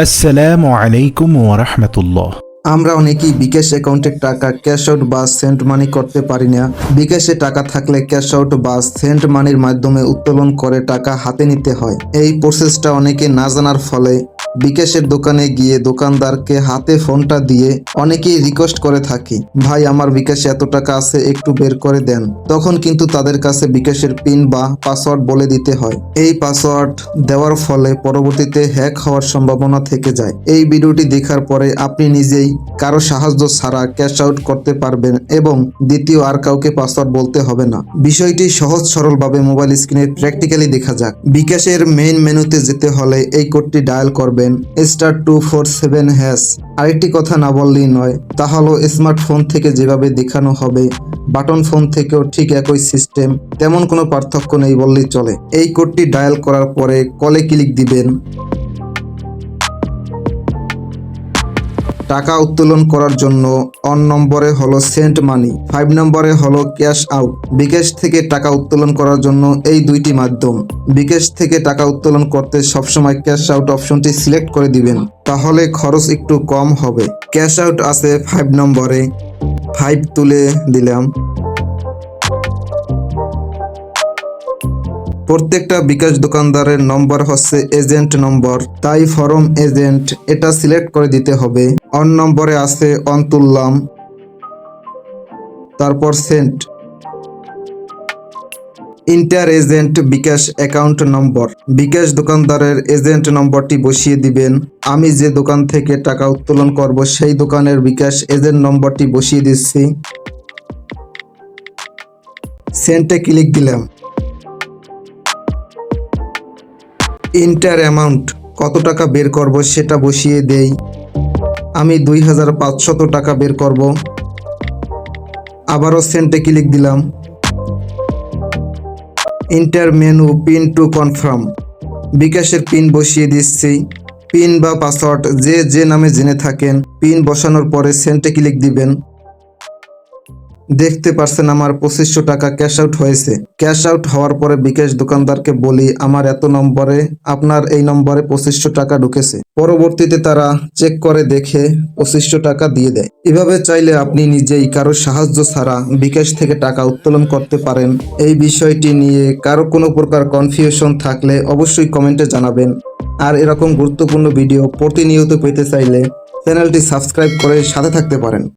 আসসালামু আলাইকুম রাহমাতুল্লাহ। আমরা অনেকেই বিকাশ অ্যাকাউন্টে টাকা ক্যাশ আউট বা সেন্ট মানি করতে পারি না। বিকাশে টাকা থাকলে ক্যাশ আউট বা সেন্ট মানির মাধ্যমে উত্তোলন করে টাকা হাতে নিতে হয়। এই প্রসেসটা অনেকে না জানার ফলে বিকাশের দোকানে গিয়ে দোকানদারকে হাতে ফোনটা দিয়ে অনেকেই রিকোয়েস্ট করে থাকি, ভাই, আমার বিকাশে এত টাকা আছে, একটু বের করে দেন। তখন কিন্তু তাদের কাছে বিকাশের পিন বা পাসওয়ার্ড বলে দিতে হয়। এই পাসওয়ার্ড দেওয়ার ফলে পরবর্তীতে হ্যাক হওয়ার সম্ভাবনা থেকে যায়। এই ভিডিওটি দেখার পরে আপনি নিজেই কারও সাহায্য ছাড়া ক্যাশ আউট করতে পারবেন এবং দ্বিতীয় আর কাউকে পাসওয়ার্ড বলতে হবে না। বিষয়টি সহজ সরলভাবে মোবাইল স্ক্রিনে প্র্যাকটিক্যালি দেখা যাক। বিকাশের মেইন মেনুতে যেতে হলে এই কোডটি ডায়াল করবেন star two four seven hash, আরেকটি কথা না বললেই নয়, তা হলো স্মার্টফোন থেকে যেভাবে দেখানো হবে, বাটন ফোন থেকেও ঠিক একই সিস্টেম, তেমন কোনো পার্থক্য নেই বললেই চলে। এই কোডটি ডায়াল করার পরে কলে ক্লিক দিবেন। টাকা উত্তোলন করার জন্য অন নম্বরে হলো সেন্ট মানি, ফাইভ নম্বরে হলো ক্যাশ আউট। বিকাশ থেকে টাকা উত্তোলন করার জন্য এই দুইটি মাধ্যম। বিকাশ থেকে টাকা উত্তোলন করতে সবসময় ক্যাশ আউট অপশনটি সিলেক্ট করে দিবেন, তাহলে খরচ একটু কম হবে। ক্যাশ আউট আছে ফাইভ নম্বরে। ফাইভ তুলে দিলাম। প্রত্যেকটা বিকাশ দোকানদারের নম্বর হচ্ছে এজেন্ট নম্বর। তাই ফরম এজেন্ট এটা সিলেক্ট করে দিতে হবে। অন নম্বরে আছে অন তুললাম তারপর send. Enter agent bKash account number. BKash দোকানদারের এজেন্ট নম্বরটি বসিয়ে দিবেন। আমি যে দোকান থেকে টাকা উত্তোলন করব, সেই দোকানের বিকাশ এজেন্ট নম্বরটি বসিয়ে দিচ্ছি। সেন্টে ক্লিক দিলাম। ইন্টার অ্যামাউন্ট কত টাকা বের করব সেটা বসিয়ে দেই। আমি দুই হাজার পাঁচশত টাকা বের করব। আবারও সেন্টে ক্লিক দিলাম। Enter menu PIN to confirm. বিকাশের পিন বসিয়ে দিচ্ছি। পিন বা পাসওয়ার্ড যে যে নামে জেনে থাকেন, পিন বসানোর পরে সেন্টে ক্লিক দিবেন। দেখতে পারছেন আমার পঁচিশশো টাকা ক্যাশ আউট হয়েছে। ক্যাশ আউট হওয়ার পরে বিকাশ দোকানদারকে বলি, আমার এত নম্বরে, আপনার এই নম্বরে পঁচিশশো টাকা ঢুকেছে। পরবর্তীতে তারা চেক করে দেখে পঁচিশশো টাকা দিয়ে দেয়। এভাবে চাইলে আপনি নিজেই কারও সাহায্য ছাড়া বিকাশ থেকে টাকা উত্তোলন করতে পারেন। এই বিষয়টি নিয়ে কারও কোনো প্রকার কনফিউশন থাকলে অবশ্যই কমেন্টে জানাবেন। আর এরকম গুরুত্বপূর্ণ ভিডিও প্রতিনিয়ত পেতে চাইলে চ্যানেলটি সাবস্ক্রাইব করে সাথে থাকতে পারেন।